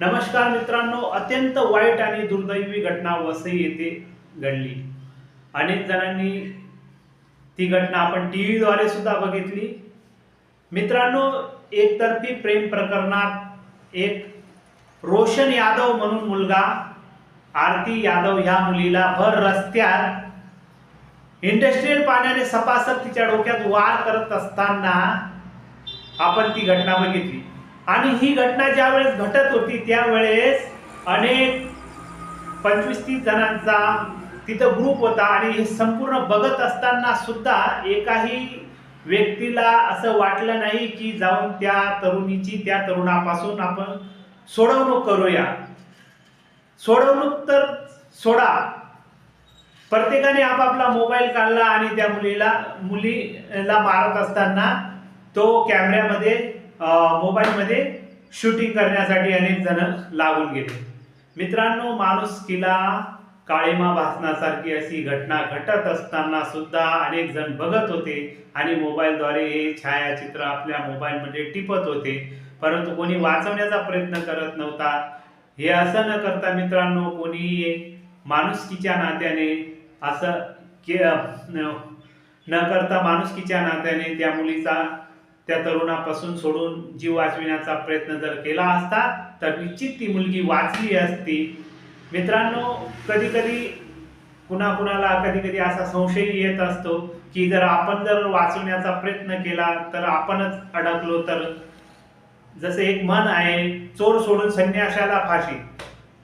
नमस्कार मित्रांनो अत्यंत वाईट आणि दुर्दैवी घटना वसई येथे घडली. अनेक जणांनी ती घटना आपण टी व्हीद्वारे सुद्धा बघितली. मित्रांनो एकतर्फी प्रेम प्रकरणात एक रोशन यादव म्हणून मुलगा आरती यादव ह्या मुलीला भर रस्त्यात इंडस्ट्रीयल पाण्याने सपासप तिच्या डोक्यात वार करत असताना आपण ती घटना बघितली. आणि ही घटना ज्या वेळेस घटत होती त्यावेळेस अनेक पंचवीस तीस जणांचा तिथं ग्रुप होता आणि हे संपूर्ण बघत असताना सुद्धा एकाही व्यक्तीला असं वाटलं नाही की जाऊन त्या तरुणीची त्या तरुणापासून आपण सोडवणूक करूया. सोडवणूक तर सोडा. प्रत्येकाने आपापला मोबाईल काढला आणि त्या मुलीला मुलीला मारत असताना तो कॅमेऱ्यामध्ये मोबाईलमध्ये शूटिंग करण्यासाठी अनेक जण लागून गेले. मित्रांनो माणुसकीला काळीमा भासण्यासारखी अशी घटना घटत असताना सुद्धा अनेक जण बघत होते आणि मोबाईलद्वारे हे छायाचित्र आपल्या मोबाईलमध्ये टिपत होते. परंतु कोणी वाचवण्याचा प्रयत्न करत नव्हता. हे असं न करता मित्रांनो कोणी माणुसकीच्या नात्याने असं के न न करता माणुसकीच्या नात्याने त्या मुलीचा त्या तरुणापासून सोडून जीव वाचविण्याचा प्रयत्न जर केला असता तर निश्चित ती मुलगी वाचली असती. मित्रांनो कधी कधी कुणा कुणाला कधी कधी असा संशय येत असतो की जर आपण जर वाचवण्याचा प्रयत्न केला तर आपणच अडकलो तर जसे एक मन आहे चोर सोडून संन्याशाला फाशी.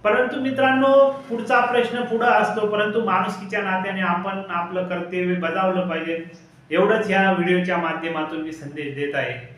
परंतु मित्रांनो पुढचा प्रश्न पुढं असतो परंतु माणुसकीच्या नात्याने आपण आपलं कर्तव्य बजावलं पाहिजे. एवढंच ह्या व्हिडिओच्या माध्यमातून मी संदेश देत आहे.